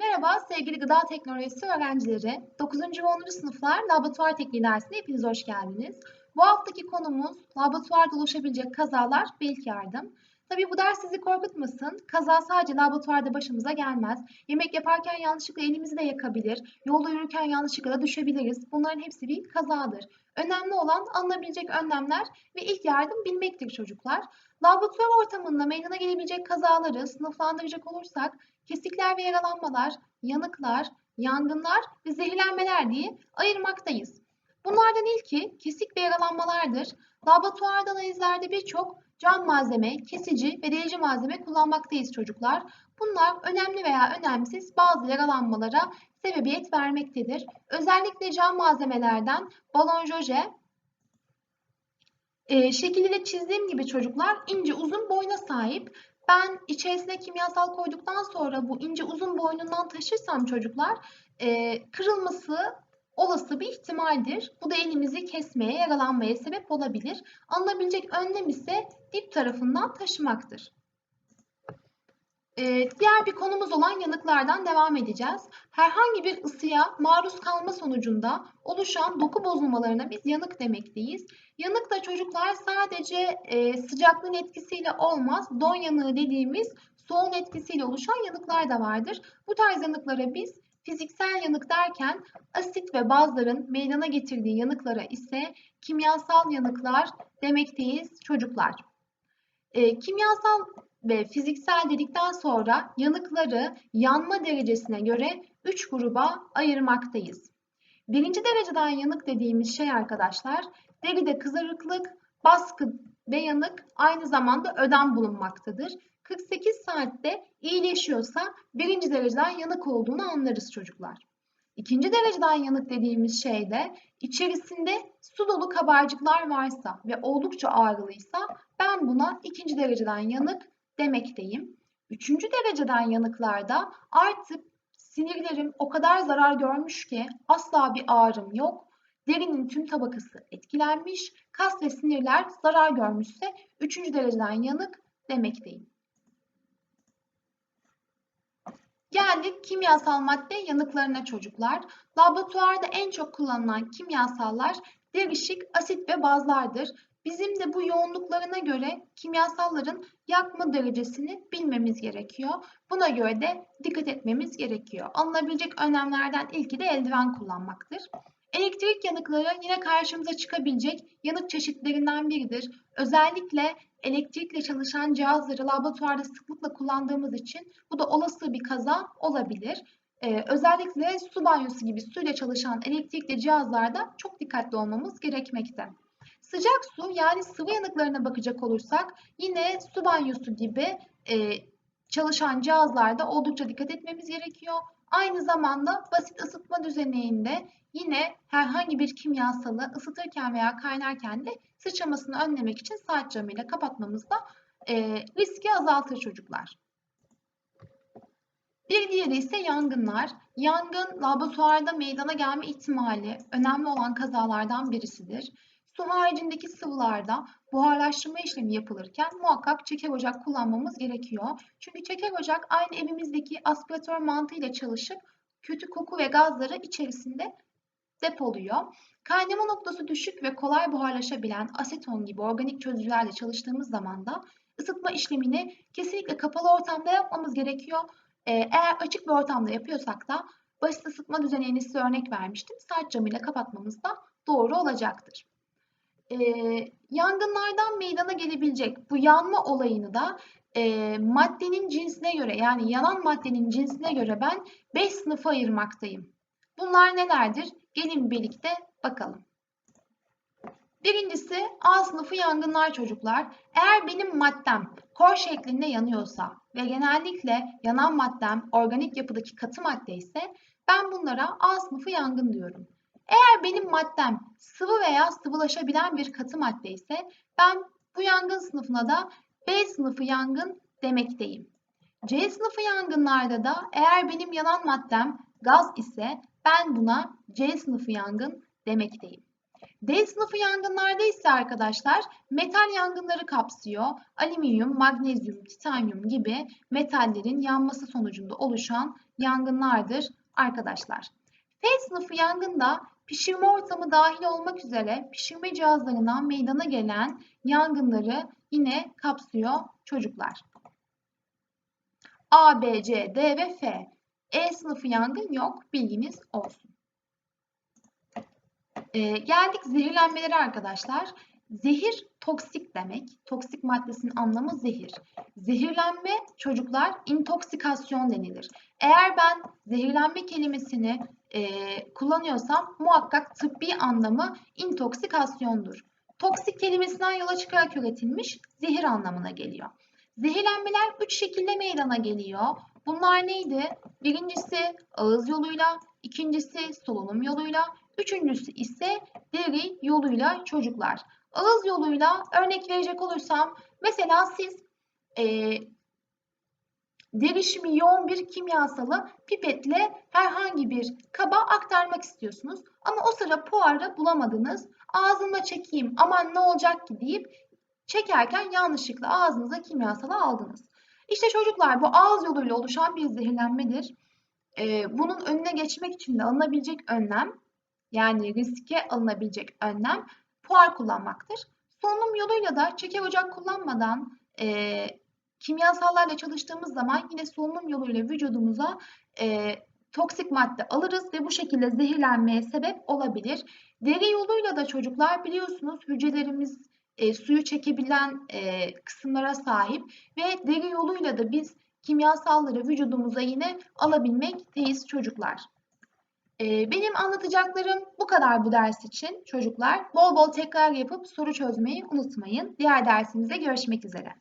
Merhaba sevgili gıda teknolojisi öğrencileri. 9. ve 10. sınıflar laboratuvar tekniği dersine hepiniz hoş geldiniz. Bu haftaki konumuz laboratuvarda oluşabilecek kazalar ve ilk yardım. Tabii bu ders sizi korkutmasın. Kaza sadece laboratuvarda başımıza gelmez. Yemek yaparken yanlışlıkla elimizi de yakabilir. Yolda yürürken yanlışlıkla da düşebiliriz. Bunların hepsi bir kazadır. Önemli olan alınabilecek önlemler ve ilk yardım bilmektir çocuklar. Laboratuvar ortamında meydana gelebilecek kazaları sınıflandıracak olursak kesikler ve yaralanmalar, yanıklar, yangınlar ve zehirlenmeler diye ayırmaktayız. Bunlardan ilki kesik ve yaralanmalardır. Laboratuvar analizlerde birçok cam malzeme, kesici ve delici malzeme kullanmaktayız çocuklar. Bunlar önemli veya önemsiz bazı yaralanmalara sebebiyet vermektedir. Özellikle cam malzemelerden balon joje, e, şekilde çizdiğim gibi çocuklar ince uzun boyna sahip. Ben içerisine kimyasal koyduktan sonra bu ince uzun boynundan taşırsam çocuklar e, kırılması olası bir ihtimaldir. Bu da elimizi kesmeye, yaralanmaya sebep olabilir. Alınabilecek önlem ise dip tarafından taşımaktır. Ee, diğer bir konumuz olan yanıklardan devam edeceğiz. Herhangi bir ısıya maruz kalma sonucunda oluşan doku bozulmalarına biz yanık demekteyiz. Yanık da çocuklar sadece e, sıcaklığın etkisiyle olmaz. Don yanığı dediğimiz soğun etkisiyle oluşan yanıklar da vardır. Bu tarz yanıklara biz fiziksel yanık derken asit ve bazların meydana getirdiği yanıklara ise kimyasal yanıklar demekteyiz çocuklar. E, kimyasal ve fiziksel dedikten sonra yanıkları yanma derecesine göre 3 gruba ayırmaktayız. Birinci dereceden yanık dediğimiz şey arkadaşlar, deride kızarıklık, baskı ve yanık aynı zamanda ödem bulunmaktadır. 48 saatte iyileşiyorsa birinci dereceden yanık olduğunu anlarız çocuklar. İkinci dereceden yanık dediğimiz şey de içerisinde su dolu kabarcıklar varsa ve oldukça ağrılıysa ben buna ikinci dereceden yanık demekteyim. Üçüncü dereceden yanıklarda artık sinirlerim o kadar zarar görmüş ki asla bir ağrım yok. Derinin tüm tabakası etkilenmiş, kas ve sinirler zarar görmüşse üçüncü dereceden yanık demekteyim. Geldik kimyasal madde yanıklarına çocuklar. Laboratuvarda en çok kullanılan kimyasallar derişik, asit ve bazlardır. Bizim de bu yoğunluklarına göre kimyasalların yakma derecesini bilmemiz gerekiyor. Buna göre de dikkat etmemiz gerekiyor. Alınabilecek önlemlerden ilki de eldiven kullanmaktır. Elektrik yanıkları yine karşımıza çıkabilecek yanık çeşitlerinden biridir. Özellikle elektrikle çalışan cihazları laboratuvarda sıklıkla kullandığımız için bu da olası bir kaza olabilir. Ee, özellikle su banyosu gibi suyla çalışan elektrikli cihazlarda çok dikkatli olmamız gerekmekte. Sıcak su yani sıvı yanıklarına bakacak olursak yine su banyosu gibi e, çalışan cihazlarda oldukça dikkat etmemiz gerekiyor. Aynı zamanda basit ısıtma düzeninde yine herhangi bir kimyasalı ısıtırken veya kaynarken de sıçramasını önlemek için saat camıyla kapatmamız da e, riski azaltır çocuklar. Bir diğeri ise yangınlar. Yangın laboratuvarda meydana gelme ihtimali önemli olan kazalardan birisidir. Su haricindeki sıvılarda buharlaştırma işlemi yapılırken muhakkak çeker ocak kullanmamız gerekiyor. Çünkü çeker ocak aynı evimizdeki aspiratör mantığıyla çalışıp kötü koku ve gazları içerisinde depoluyor. Kaynama noktası düşük ve kolay buharlaşabilen aseton gibi organik çözücülerle çalıştığımız zaman da ısıtma işlemini kesinlikle kapalı ortamda yapmamız gerekiyor. Ee, eğer açık bir ortamda yapıyorsak da basit ısıtma düzenini size örnek vermiştim. Saat camıyla kapatmamız da doğru olacaktır e, yangınlardan meydana gelebilecek bu yanma olayını da e, maddenin cinsine göre yani yanan maddenin cinsine göre ben 5 sınıfa ayırmaktayım. Bunlar nelerdir? Gelin birlikte bakalım. Birincisi A sınıfı yangınlar çocuklar. Eğer benim maddem kor şeklinde yanıyorsa ve genellikle yanan maddem organik yapıdaki katı madde ise ben bunlara A sınıfı yangın diyorum. Eğer benim maddem sıvı veya sıvılaşabilen bir katı madde ise ben bu yangın sınıfına da B sınıfı yangın demekteyim. C sınıfı yangınlarda da eğer benim yanan maddem gaz ise ben buna C sınıfı yangın demekteyim. D sınıfı yangınlarda ise arkadaşlar metal yangınları kapsıyor. Alüminyum, magnezyum, titanyum gibi metallerin yanması sonucunda oluşan yangınlardır arkadaşlar. F sınıfı yangında pişirme ortamı dahil olmak üzere pişirme cihazlarından meydana gelen yangınları yine kapsıyor çocuklar. A, B, C, D ve F. E sınıfı yangın yok bilginiz olsun. Ee, geldik zehirlenmelere arkadaşlar. Zehir toksik demek. Toksik maddesinin anlamı zehir. Zehirlenme çocuklar intoksikasyon denilir. Eğer ben zehirlenme kelimesini e, kullanıyorsam muhakkak tıbbi anlamı intoksikasyondur. Toksik kelimesinden yola çıkarak üretilmiş zehir anlamına geliyor. Zehirlenmeler üç şekilde meydana geliyor. Bunlar neydi? Birincisi ağız yoluyla, ikincisi solunum yoluyla, üçüncüsü ise deri yoluyla çocuklar. Ağız yoluyla örnek verecek olursam mesela siz e, derişimi yoğun bir kimyasalı pipetle herhangi bir kaba aktarmak istiyorsunuz. Ama o sıra puarı bulamadınız. Ağzımda çekeyim aman ne olacak ki deyip çekerken yanlışlıkla ağzınıza kimyasalı aldınız. İşte çocuklar bu ağız yoluyla oluşan bir zehirlenmedir. Ee, bunun önüne geçmek için de alınabilecek önlem yani riske alınabilecek önlem puar kullanmaktır. Solunum yoluyla da çeker ocak kullanmadan e, kimyasallarla çalıştığımız zaman yine solunum yoluyla vücudumuza e, toksik madde alırız ve bu şekilde zehirlenmeye sebep olabilir. Deri yoluyla da çocuklar biliyorsunuz hücrelerimiz e, suyu çekebilen e, kısımlara sahip ve deri yoluyla da biz kimyasalları vücudumuza yine alabilmekteyiz çocuklar. E, benim anlatacaklarım bu kadar bu ders için çocuklar. Bol bol tekrar yapıp soru çözmeyi unutmayın. Diğer dersimizde görüşmek üzere.